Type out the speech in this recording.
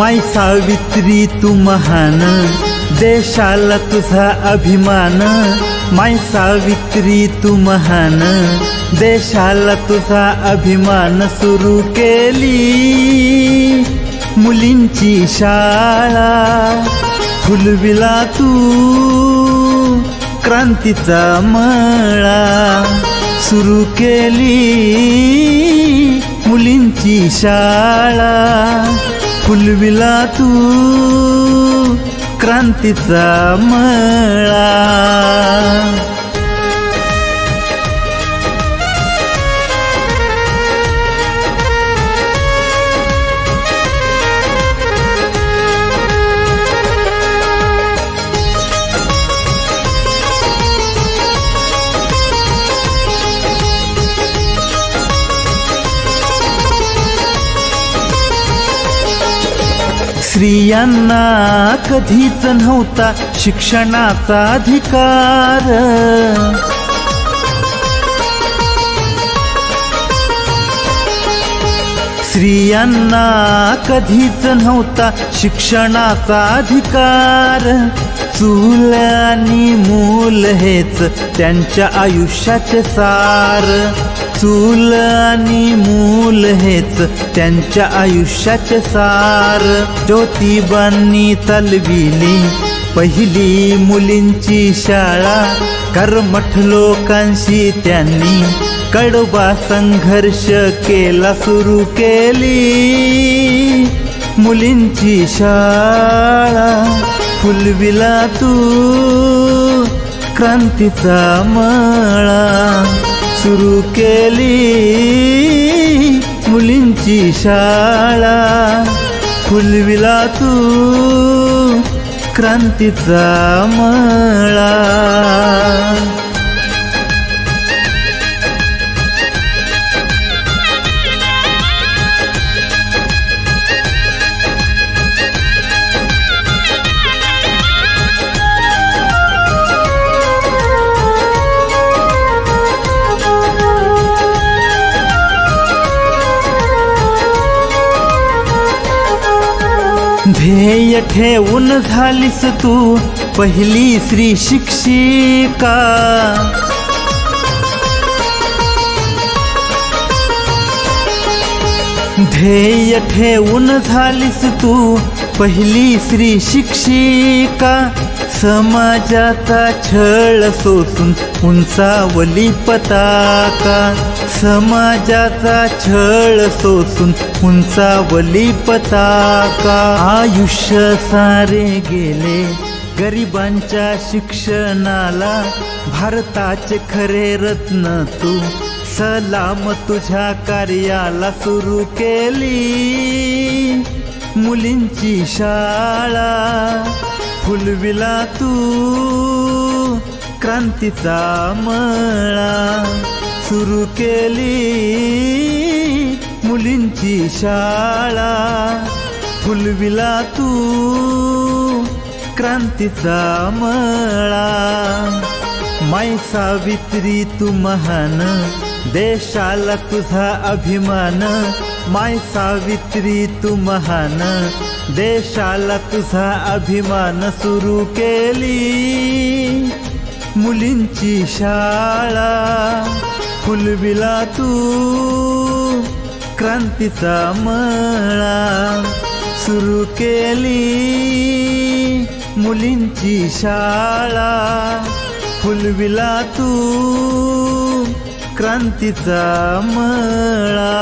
माय सावित्री तू महान। देशाला तुझा अभिमान। माय सावित्री तू महान। देशाला तुझा अभिमान सुरू केली। मुलींची शाळा फुलविला तू क्रांतीचा मळा सुरू केली. मुलींची शाळा फुलविला तू क्रांतीचा मळा. स्त्रियांना कधीच नव्हता शिक्षणाचा अधिकार. स्त्रियांना कधीच नव्हता शिक्षणाचा अधिकार. चूल आणि मूल हेच त्यांच्या आयुष्याचे सार. चूल आणि मूल हेच त्यांच्या आयुष्याचे सार. ज्योतिबांनी चालविली पहिली मुलींची शाळा कर्मठ लोकांशी त्यांनी कडबा संघर्ष केला सुरू केली. मुलींची शाळा फुलविला तू क्रांतीचा मळा. सुरू केली मुलींची शाळा फुलविला तू क्रांतीचा मळा. ध्येय ठेवून झालीस तू पहिली श्री शिक्षिका. ध्येय ठेवून झालीस तू पहिली श्री शिक्षिका. समाजाचा छळ सोसून उंचावली पताका. समाजाचा छळ सोसून उंचावली पताका. आयुष्य सारे गेले गरिबांच्या शिक्षणाला. भारताचे खरे रत्न तू सलाम तुझ्या कार्याला सुरू केली. मुलींची शाळा फुलविला तू क्रांतीचा मळा सुरू केली मुलींची शाळा. फुलविला तू क्रांतीचा मळा. माय सावित्री तू महान देशाला तुझा अभिमान. माय सावित्री तू महान देशाला तुझा अभिमान सुरू केली मुलींची शाळा. फुलविला तू क्रांतीचा मळा. सुरू केली मुलींची शाळा. फुलविला तू क्रांतीचा मळा.